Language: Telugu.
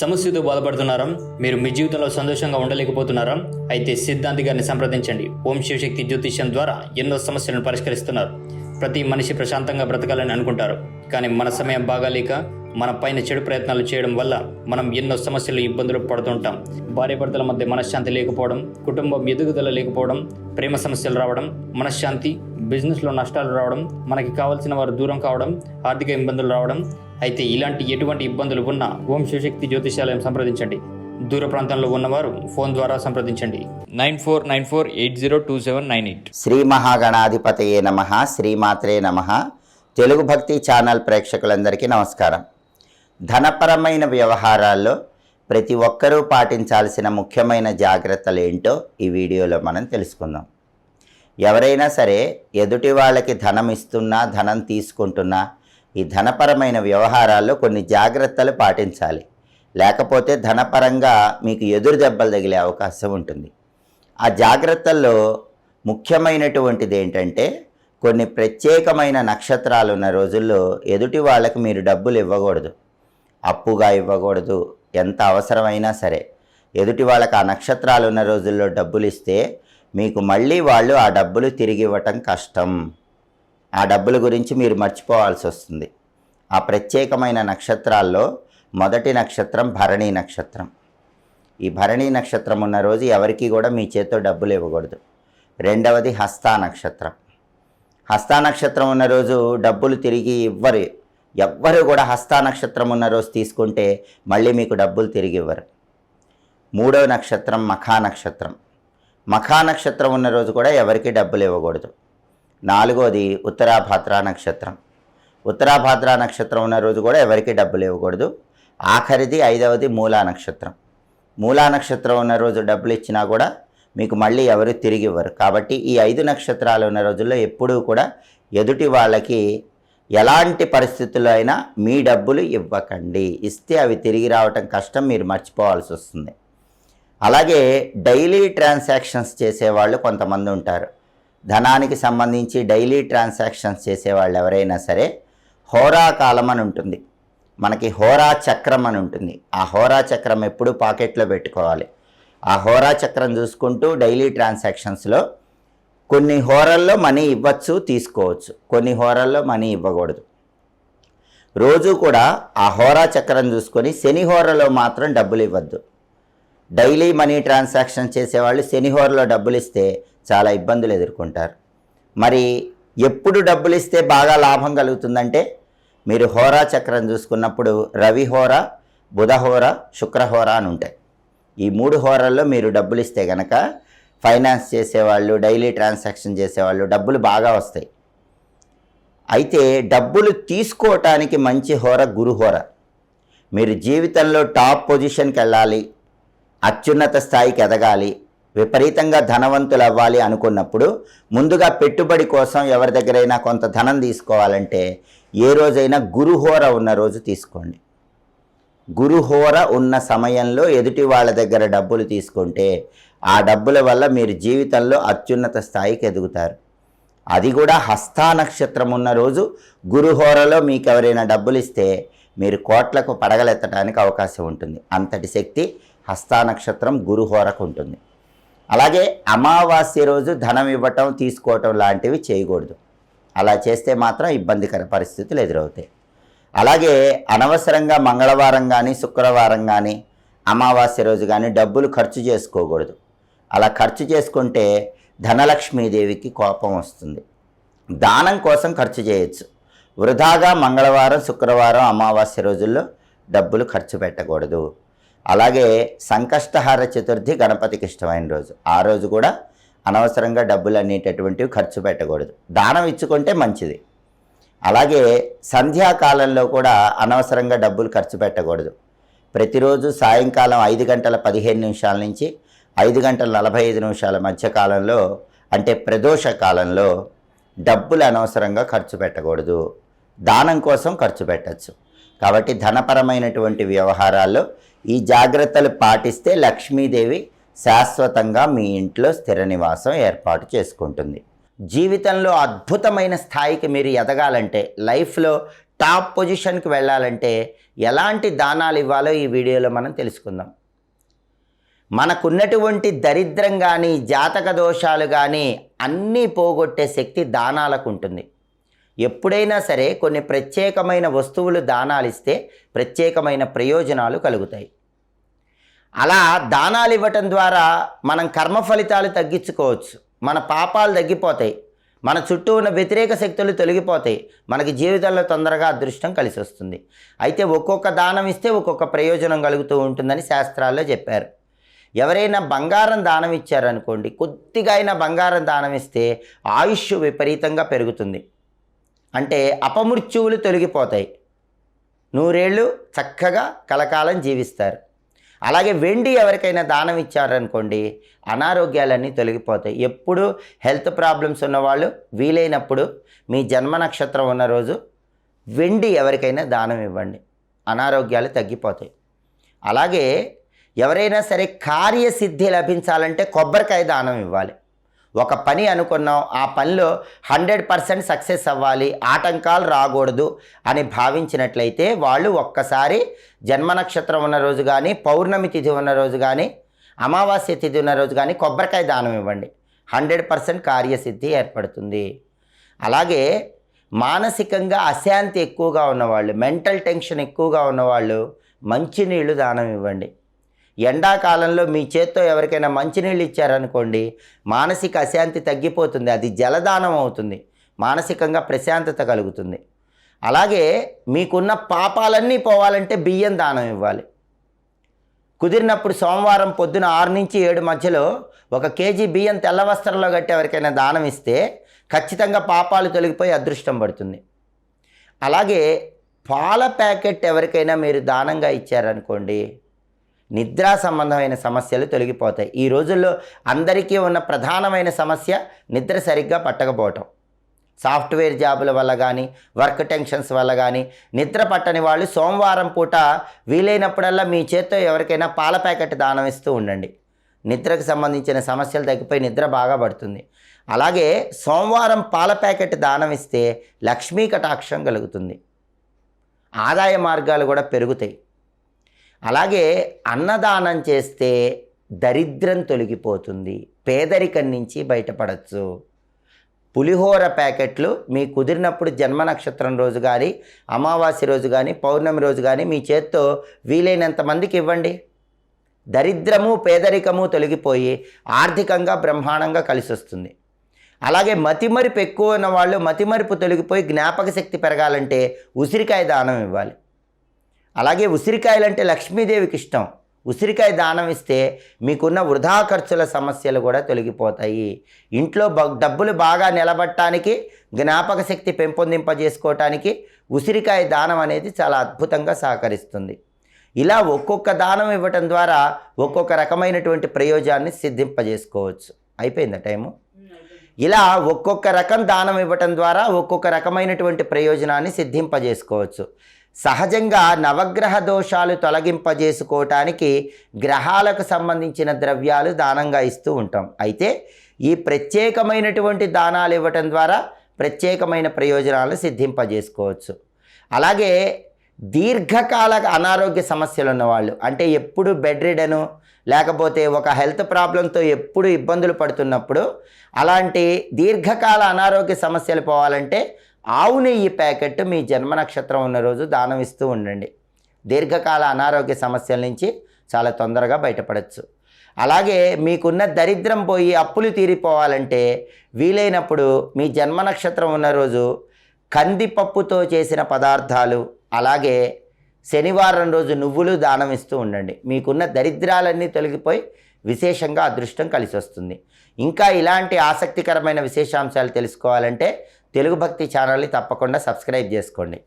సమస్యతో బాధపడుతున్నారా. మీరు మీ జీవితంలో సంతోషంగా ఉండలేకపోతున్నారా. అయితే సిద్ధాంతి గారిని సంప్రదించండి. ఓం శివశక్తి జ్యోతిష్యం ద్వారా ఎన్నో సమస్యలను పరిష్కరిస్తున్నారు. ప్రతి మనిషి ప్రశాంతంగా బ్రతకాలని అనుకుంటారు. కానీ మన సమయం బాగాలేక మన పైన చెడు ప్రయత్నాలు చేయడం వల్ల మనం ఎన్నో సమస్యలు ఇబ్బందులు పడుతుంటాం. భార్యాభర్తల మధ్య మనశ్శాంతి లేకపోవడం కుటుంబం ఎదుగుదల లేకపోవడం ప్రేమ సమస్యలు రావడం మనశ్శాంతి బిజినెస్లో నష్టాలు రావడం మనకి కావాల్సిన వారు దూరం కావడం ఆర్థిక ఇబ్బందులు రావడం. అయితే ఇలాంటి ఎటువంటి ఇబ్బందులు ఉన్నా ఓం శివశక్తి జ్యోతిషాలయం సంప్రదించండి. దూర ప్రాంతంలో ఉన్నవారు ఫోన్ ద్వారా సంప్రదించండి. Nine four nine four eight zero two seven nine eight. Shri మహాగణాధిపతయే నమ శ్రీమాత్రే నమ. తెలుగు భక్తి ఛానల్ ప్రేక్షకులందరికీ నమస్కారం. ధనపరమైన వ్యవహారాల్లో ప్రతి ఒక్కరూ పాటించాల్సిన ముఖ్యమైన జాగ్రత్తలు ఏంటో ఈ వీడియోలో మనం తెలుసుకుందాం. ఎవరైనా సరే ఎదుటి వాళ్ళకి ధనం ఇస్తున్నా ధనం తీసుకుంటున్నా ఈ ధనపరమైన వ్యవహారాల్లో కొన్ని జాగ్రత్తలు పాటించాలి. లేకపోతే ధనపరంగా మీకు ఎదురు దెబ్బలు తగిలే అవకాశం ఉంటుంది. ఆ జాగ్రత్తల్లో ముఖ్యమైనటువంటిది ఏంటంటే కొన్ని ప్రత్యేకమైన నక్షత్రాలు ఉన్న రోజుల్లో ఎదుటి వాళ్ళకి మీరు డబ్బులు ఇవ్వకూడదు. అప్పుగా ఇవ్వకూడదు. ఎంత అవసరమైనా సరే. ఎదుటి వాళ్ళకి ఆ నక్షత్రాలు ఉన్న రోజుల్లో డబ్బులు ఇస్తే మీకు మళ్ళీ వాళ్ళు ఆ డబ్బులు తిరిగి ఇవ్వటం కష్టం. ఆ డబ్బుల గురించి మీరు మర్చిపోవాల్సి వస్తుంది. ఆ ప్రత్యేకమైన నక్షత్రాల్లో మొదటి నక్షత్రం భరణి నక్షత్రం. ఈ భరణి నక్షత్రం ఉన్న రోజు ఎవరికి కూడా మీ చేతితో డబ్బులు ఇవ్వకూడదు. రెండవది హస్తా నక్షత్రం. హస్తా నక్షత్రం ఉన్న రోజు డబ్బులు తిరిగి ఇవ్వరు. ఎవ్వరు కూడా హస్తా నక్షత్రం ఉన్న రోజు తీసుకుంటే మళ్ళీ మీకు డబ్బులు తిరిగి ఇవ్వరు. మూడవ నక్షత్రం మఖా నక్షత్రం. మఖా నక్షత్రం ఉన్న రోజు కూడా ఎవరికి డబ్బులు ఇవ్వకూడదు. నాలుగోది ఉత్తరాభాద్ర నక్షత్రం. ఉత్తరాభాద్ర నక్షత్రం ఉన్న రోజు కూడా ఎవరికి డబ్బులు ఇవ్వకూడదు. ఆఖరిది ఐదవది మూలా నక్షత్రం. మూలా నక్షత్రం ఉన్న రోజు డబ్బులు ఇచ్చినా కూడా మీకు మళ్ళీ ఎవరు తిరిగి ఇవ్వరు. కాబట్టి ఈ ఐదు నక్షత్రాలు ఉన్న రోజుల్లో ఎప్పుడూ కూడా ఎదుటి వాళ్ళకి ఎలాంటి పరిస్థితుల్లో అయినా మీ డబ్బులు ఇవ్వకండి. ఇస్తే అవి తిరిగి రావటం కష్టం మీరు మర్చిపోవాల్సి వస్తుంది. అలాగే డైలీ ట్రాన్సాక్షన్స్ చేసేవాళ్ళు కొంతమంది ఉంటారు. ధనానికి సంబంధించి డైలీ ట్రాన్సాక్షన్స్ చేసేవాళ్ళు ఎవరైనా సరే హోరా కాలం అని ఉంటుంది. మనకి హోరా చక్రం అని ఉంటుంది. ఆ హోరా చక్రం ఎప్పుడు పాకెట్లో పెట్టుకోవాలి. ఆ హోరా చక్రం చూసుకుంటూ డైలీ ట్రాన్సాక్షన్స్లో కొన్ని హోరల్లో మనీ ఇవ్వచ్చు తీసుకోవచ్చు. కొన్ని హోరల్లో మనీ ఇవ్వకూడదు. రోజు కూడా ఆ హోరా చక్రం చూసుకొని శని హోరలో మాత్రం డబ్బులు ఇవ్వద్దు. డైలీ మనీ ట్రాన్సాక్షన్ చేసేవాళ్ళు శనిహోరలో డబ్బులు ఇస్తే చాలా ఇబ్బందులు ఎదుర్కొంటారు. మరి ఎప్పుడు డబ్బులు ఇస్తే బాగా లాభం కలుగుతుందంటే మీరు హోరా చక్రం చూసుకున్నప్పుడు రవి హోర బుధ హోర శుక్రహోర అని ఉంటాయి. ఈ మూడు హోరల్లో మీరు డబ్బులు ఇస్తే కనుక ఫైనాన్స్ చేసేవాళ్ళు డైలీ ట్రాన్సాక్షన్ చేసేవాళ్ళు డబ్బులు బాగా వస్తాయి. అయితే డబ్బులు తీసుకోవటానికి మంచి హోర గురుహోర మీరు జీవితంలో టాప్ పొజిషన్కి వెళ్ళాలి అత్యున్నత స్థాయికి ఎదగాలి విపరీతంగా ధనవంతులు అవ్వాలి అనుకున్నప్పుడు ముందుగా పెట్టుబడి కోసం ఎవరి దగ్గరైనా కొంత ధనం తీసుకోవాలంటే ఏ రోజైనా గురుహోర ఉన్న రోజు తీసుకోండి. గురుహోర ఉన్న సమయంలో ఎదుటి వాళ్ళ దగ్గర డబ్బులు తీసుకుంటే ఆ డబ్బుల వల్ల మీరు జీవితంలో అత్యున్నత స్థాయికి ఎదుగుతారు. అది కూడా హస్తా నక్షత్రం ఉన్న రోజు గురుహోరలో మీకు ఎవరైనా డబ్బులు ఇస్తే మీరు కోట్లకు పడగలెత్తడానికి అవకాశం ఉంటుంది. అంతటి శక్తి హస్తానక్షత్రం గురుహోరకు ఉంటుంది. అలాగే అమావాస్య రోజు ధనం ఇవ్వటం తీసుకోవటం లాంటివి చేయకూడదు. అలా చేస్తే మాత్రం ఇబ్బందికర పరిస్థితులు ఎదురవుతాయి. అలాగే అనవసరంగా మంగళవారం కానీ శుక్రవారం కానీ అమావాస్య రోజు కానీ డబ్బులు ఖర్చు చేసుకోకూడదు. అలా ఖర్చు చేసుకుంటే ధనలక్ష్మీదేవికి కోపం వస్తుంది. దానం కోసం ఖర్చు చేయొచ్చు. వృధాగా మంగళవారం శుక్రవారం అమావాస్య రోజుల్లో డబ్బులు ఖర్చు పెట్టకూడదు. అలాగే సంకష్టహార చతుర్థి గణపతికి ఇష్టమైన రోజు. ఆ రోజు కూడా అనవసరంగా డబ్బులు అనేటటువంటివి ఖర్చు పెట్టకూడదు. దానం ఇచ్చుకుంటే మంచిది. అలాగే సంధ్యాకాలంలో కూడా అనవసరంగా డబ్బులు ఖర్చు పెట్టకూడదు. ప్రతిరోజు సాయంకాలం ఐదు గంటల పదిహేను నిమిషాల నుంచి ఐదు గంటల నలభై ఐదు నిమిషాల మధ్యకాలంలో అంటే ప్రదోష కాలంలో డబ్బులు అనవసరంగా ఖర్చు పెట్టకూడదు. దానం కోసం ఖర్చు పెట్టచ్చు. కాబట్టి ధనపరమైనటువంటి వ్యవహారాల్లో ఈ జాగ్రత్తలు పాటిస్తే లక్ష్మీదేవి శాశ్వతంగా మీ ఇంట్లో స్థిర నివాసం ఏర్పాటు చేసుకుంటుంది. జీవితంలో అద్భుతమైన స్థాయికి మీరు ఎదగాలంటే లైఫ్లో టాప్ పొజిషన్కి వెళ్ళాలంటే ఎలాంటి దానాలు ఇవ్వాలో ఈ వీడియోలో మనం తెలుసుకుందాం. మనకున్నటువంటి దరిద్రం కానీ జాతక దోషాలు కానీ అన్నీ పోగొట్టే శక్తి దానాలకు ఉంటుంది. ఎప్పుడైనా సరే కొన్ని ప్రత్యేకమైన వస్తువులు దానాలు ఇస్తే ప్రత్యేకమైన ప్రయోజనాలు కలుగుతాయి. అలా దానాలు ఇవ్వటం ద్వారా మనం కర్మ ఫలితాలు తగ్గించుకోవచ్చు. మన పాపాలు తగ్గిపోతాయి. మన చుట్టూ ఉన్న వ్యతిరేక శక్తులు తొలగిపోతాయి. మనకి జీవితంలో తొందరగా అదృష్టం కలిసి వస్తుంది అయితే ఒక్కొక్క దానం ఇస్తే ఒక్కొక్క ప్రయోజనం కలుగుతూ ఉంటుందని శాస్త్రాల్లో చెప్పారు. ఎవరైనా బంగారం దానం ఇచ్చారనుకోండి కొద్దిగా అయినా బంగారం దానం ఇస్తే ఆయుష్ విపరీతంగా పెరుగుతుంది. అంటే అపమృత్యువులు తొలగిపోతాయి. నూరేళ్ళు చక్కగా కలకాలం జీవిస్తారు. అలాగే వెండి ఎవరికైనా దానం ఇచ్చారనుకోండి అనారోగ్యాలన్నీ తొలగిపోతాయి. ఎప్పుడు హెల్త్ ప్రాబ్లమ్స్ ఉన్నవాళ్ళు వీలైనప్పుడు మీ జన్మ నక్షత్రం ఉన్న రోజు వెండి ఎవరికైనా దానం ఇవ్వండి. అనారోగ్యాలు తగ్గిపోతాయి. అలాగే ఎవరైనా సరే కార్యసిద్ధి లభించాలంటే కొబ్బరికాయ దానం ఇవ్వాలి. ఒక పని అనుకున్నాం ఆ పనిలో హండ్రెడ్ పర్సెంట్ సక్సెస్ అవ్వాలి ఆటంకాలు రాకూడదు అని భావించినట్లయితే వాళ్ళు ఒక్కసారి జన్మ నక్షత్రం ఉన్న రోజు కానీ పౌర్ణమి తిథి ఉన్న రోజు కానీ అమావాస్య తిథి ఉన్న రోజు కానీ కొబ్బరికాయ దానం ఇవ్వండి. హండ్రెడ్ పర్సెంట్ కార్యసిద్ధి ఏర్పడుతుంది. అలాగే మానసికంగా అశాంతి ఎక్కువగా ఉన్నవాళ్ళు మెంటల్ టెన్షన్ ఎక్కువగా ఉన్నవాళ్ళు మంచినీళ్ళు దానం ఇవ్వండి. ఎండాకాలంలో మీ చేత్తో ఎవరికైనా మంచినీళ్ళు ఇచ్చారనుకోండి మానసిక అశాంతి తగ్గిపోతుంది అది జలదానం అవుతుంది మానసికంగా ప్రశాంతత కలుగుతుంది. అలాగే మీకున్న పాపాలన్నీ పోవాలంటే బియ్యం దానం ఇవ్వాలి. కుదిరినప్పుడు సోమవారం పొద్దున ఆరు నుంచి ఏడు మధ్యలో ఒక కేజీ బియ్యం తెల్ల వస్త్రంలో కట్టి ఎవరికైనా దానం ఇస్తే ఖచ్చితంగా పాపాలు తొలగిపోయి అదృష్టం పడుతుంది. అలాగే పాల ప్యాకెట్ ఎవరికైనా మీరు దానంగా ఇచ్చారనుకోండి నిద్రా సంబంధమైన సమస్యలు తొలగిపోతాయి. ఈ రోజుల్లో అందరికీ ఉన్న ప్రధానమైన సమస్య నిద్ర సరిగ్గా పట్టకపోవటం. సాఫ్ట్వేర్ జాబుల వల్ల కానీ వర్క్ టెన్షన్స్ వల్ల కానీ నిద్ర పట్టని వాళ్ళు సోమవారం పూట వీలైనప్పుడల్లా మీ చేత్తో ఎవరికైనా పాల ప్యాకెట్ దానం ఇస్తూ ఉండండి. నిద్రకు సంబంధించిన సమస్యలు తగ్గిపోయి నిద్ర బాగా పడుతుంది. అలాగే సోమవారం పాల ప్యాకెట్ దానం ఇస్తే లక్ష్మీ కటాక్షం కలుగుతుంది. ఆదాయ మార్గాలు కూడా పెరుగుతాయి. అలాగే అన్నదానం చేస్తే దరిద్రం తొలగిపోతుంది పేదరికం నుంచి బయటపడచ్చు. పులిహోర ప్యాకెట్లు మీ కుదిరినప్పుడు జన్మ నక్షత్రం రోజు కానీ అమావాస్య రోజు కానీ పౌర్ణమి రోజు కానీ మీ చేత్తో వీలైనంత మందికి ఇవ్వండి. దరిద్రము పేదరికము తొలగిపోయి ఆర్థికంగా బ్రహ్మాండంగా కలిసి వస్తుంది అలాగే మతిమరుపు ఎక్కువ ఉన్న వాళ్ళు మతిమరుపు తొలగిపోయి జ్ఞాపక శక్తి పెరగాలంటే ఉసిరికాయ దానం ఇవ్వాలి. అలాగే ఉసిరికాయలంటే లక్ష్మీదేవికి ఇష్టం. ఉసిరికాయ దానం ఇస్తే మీకున్న వృధా ఖర్చుల సమస్యలు కూడా తొలగిపోతాయి. ఇంట్లో డబ్బులు బాగా నిలబట్టడానికి జ్ఞాపక శక్తి పెంపొందింపజేసుకోవటానికి ఉసిరికాయ దానం అనేది చాలా అద్భుతంగా సహకరిస్తుంది. ఇలా ఒక్కొక్క దానం ఇవ్వటం ద్వారా ఒక్కొక్క రకమైనటువంటి ప్రయోజనాన్ని సిద్ధింపజేసుకోవచ్చు. అయిపోయిందా టైము? ఇలా ఒక్కొక్క రకం దానం ఇవ్వటం ద్వారా ఒక్కొక్క రకమైనటువంటి ప్రయోజనాన్ని సిద్ధింపజేసుకోవచ్చు. సహజంగా నవగ్రహ దోషాలు తొలగింపజేసుకోవటానికి గ్రహాలకు సంబంధించిన ద్రవ్యాలు దానంగా ఇస్తూ ఉంటాం. అయితే ఈ ప్రత్యేకమైనటువంటి దానాలు ఇవ్వటం ద్వారా ప్రత్యేకమైన ప్రయోజనాలను సిద్ధింపజేసుకోవచ్చు. అలాగే దీర్ఘకాల అనారోగ్య సమస్యలు ఉన్నవాళ్ళు అంటే ఎప్పుడు బెడ్ రిడను లేకపోతే ఒక హెల్త్ ప్రాబ్లంతో ఎప్పుడు ఇబ్బందులు పడుతున్నప్పుడు అలాంటి దీర్ఘకాల అనారోగ్య సమస్యలు పోవాలంటే ఆవు నెయ్యి ప్యాకెట్ మీ జన్మ నక్షత్రం ఉన్న రోజు దానం ఇస్తూ ఉండండి. దీర్ఘకాల అనారోగ్య సమస్యల నుంచి చాలా తొందరగా బయటపడవచ్చు అలాగే మీకున్న దరిద్రం పోయి అప్పులు తీరిపోవాలంటే వీలైనప్పుడు మీ జన్మ నక్షత్రం ఉన్న రోజు కందిపప్పుతో చేసిన పదార్థాలు అలాగే శనివారం రోజు నువ్వులు దానం ఇస్తూ ఉండండి. మీకున్న దరిద్రాలన్నీ తొలగిపోయి విశేషంగా అదృష్టం కలిసి వస్తుంది ఇంకా ఇలాంటి ఆసక్తికరమైన విశేషాంశాలు తెలుసుకోవాలంటే తెలుగు భక్తి ఛానల్ని తప్పకుండా సబ్స్క్రైబ్ చేసుకోండి.